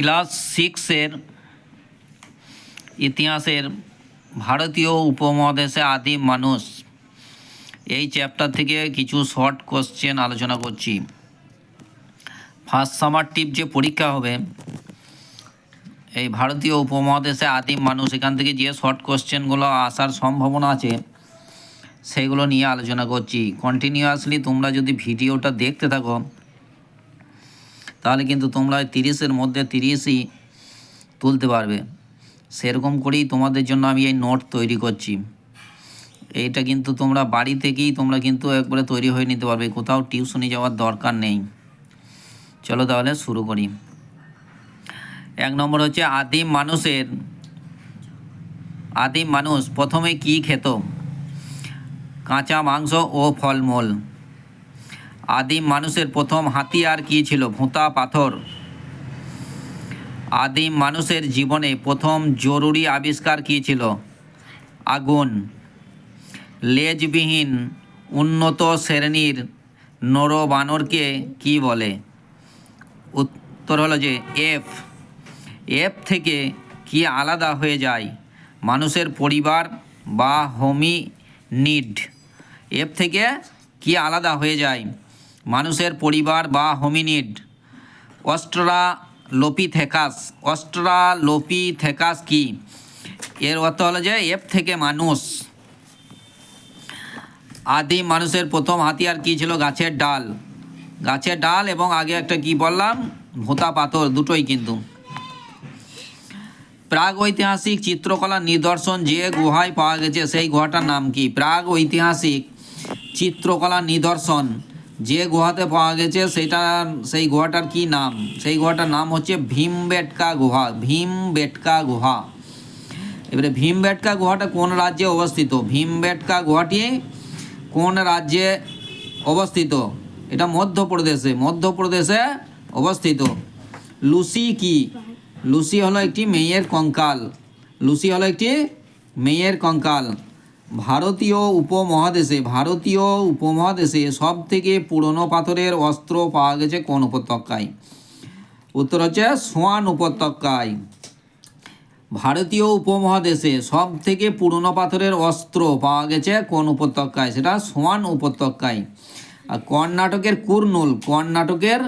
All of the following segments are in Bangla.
ক্লাস সিক্সের ইতিহাসের ভারতীয় উপমহাদেশে আদিম মানুষ। এই চ্যাপ্টার থেকে কিছু শর্ট কোশ্চেন আলোচনা করছি। ফার্স্ট সামার টিপ যে পরীক্ষা হবে, এই ভারতীয় উপমহাদেশে আদিম মানুষ, এখান থেকে যে শর্ট কোশ্চেনগুলো আসার সম্ভাবনা আছে সেইগুলো নিয়ে আলোচনা করছি। কন্টিনিউয়াসলি তোমরা যদি ভিডিওটা দেখতে থাকো তাহলে কিন্তু তোমরা তিরিশের মধ্যে তিরিশই তুলতে পারবে। সেরকম করেই তোমাদের জন্য আমি এই নোট তৈরি করছি। এইটা কিন্তু তোমরা বাড়ি থেকেই তোমরা কিন্তু একবারে তৈরি হয়ে নিতে পারবে, কোথাও টিউশনি যাওয়ার দরকার নেই। চলো তাহলে শুরু করি। এক নম্বর হচ্ছে আদিম মানুষের, আদিম মানুষ প্রথমে কি খেত? কাঁচা মাংস ও ফলমূল। আদিম মানুষের প্রথম হাতিয়ার কী ছিল? ভোঁতা, পাথর। আদিম মানুষের জীবনে প্রথম জরুরি আবিষ্কার কী ছিল? আগুন। লেজবিহীন উন্নত শ্রেণির নরবানরকে কি বলে? উত্তর হলো যে এফ। এফ থেকে কি আলাদা হয়ে যায়? মানুষের পরিবার বা হোমি নিড এফ থেকে কি আলাদা হয়ে যায়? মানুষের পরিবার বা হোমিনিড অস্ট্রা অস্ট্রালোপিথেকাস অস্ট্রালোপিথেকাস কি? এর অর্থ হলো যে এফ থেকে মানুষ। আদিম মানুষের প্রথম হাতিয়ার কি ছিল? গাছের ডাল। গাছের ডাল এবং আগে একটা কি বললাম? ভোঁতা পাথর, দুটোই কিন্তু। প্রাগ ঐতিহাসিক চিত্রকলার নিদর্শন যে গুহায় পাওয়া গেছে, সেই গুহাটার নাম কি? প্রাগ ঐতিহাসিক চিত্রকলার নিদর্শন। যে গুহাতে পাওয়া গেছে সেটা, সেই গুহাটার কি নাম? সেই গুহাটার নাম হচ্ছে ভীমবেটকা গুহা ভীমবেটকা গুহা। এবারে ভীমবেটকা গুহাটা কোন রাজ্যে অবস্থিত? ভীমবেটকা গুহাটি কোন রাজ্যে অবস্থিত? এটা মধ্যপ্রদেশে মধ্যপ্রদেশে অবস্থিত। লুসি কি? লুসি হলো একটি মেয়ের কঙ্কাল। লুসি হলো একটি মেয়ের কঙ্কাল। ভারতীয় উপমহাদেশে ভারতীয় উপমহাদেশে সব থেকে পুরনো পাথরের অস্ত্র পাওয়া গেছে কোন উপত্যকায়? উত্তর হচ্ছে সোয়ান উপত্যকায়। ভারতীয় উপমহাদেশে সব থেকে পুরনো পাথরের অস্ত্র পাওয়া গেছে কোন উপত্যকায়? সেটা সোয়ান উপত্যকায়। আর কর্ণাটকের কুর্নুল কর্ণাটকের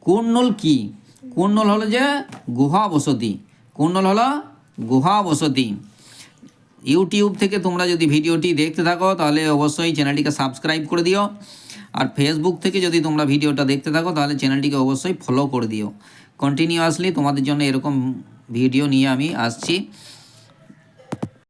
কুর্নুল কি? কুর্নুল হলো যে গুহা বসতি। কুর্নুল হলো গুহা বসতি। ইউটিউব থেকে তোমরা যদি ভিডিওটি দেখতে থাকো, তাহলে অবশ্যই চ্যানেলটিকে সাবস্ক্রাইব করে দিও। আর ফেসবুক থেকে যদি তোমরা ভিডিওটা দেখতে থাকো, তাহলে চ্যানেলটিকে অবশ্যই ফলো করে দিও। কন্টিনিউয়াসলি তোমাদের জন্য এরকম ভিডিও নিয়ে আমি আসছি।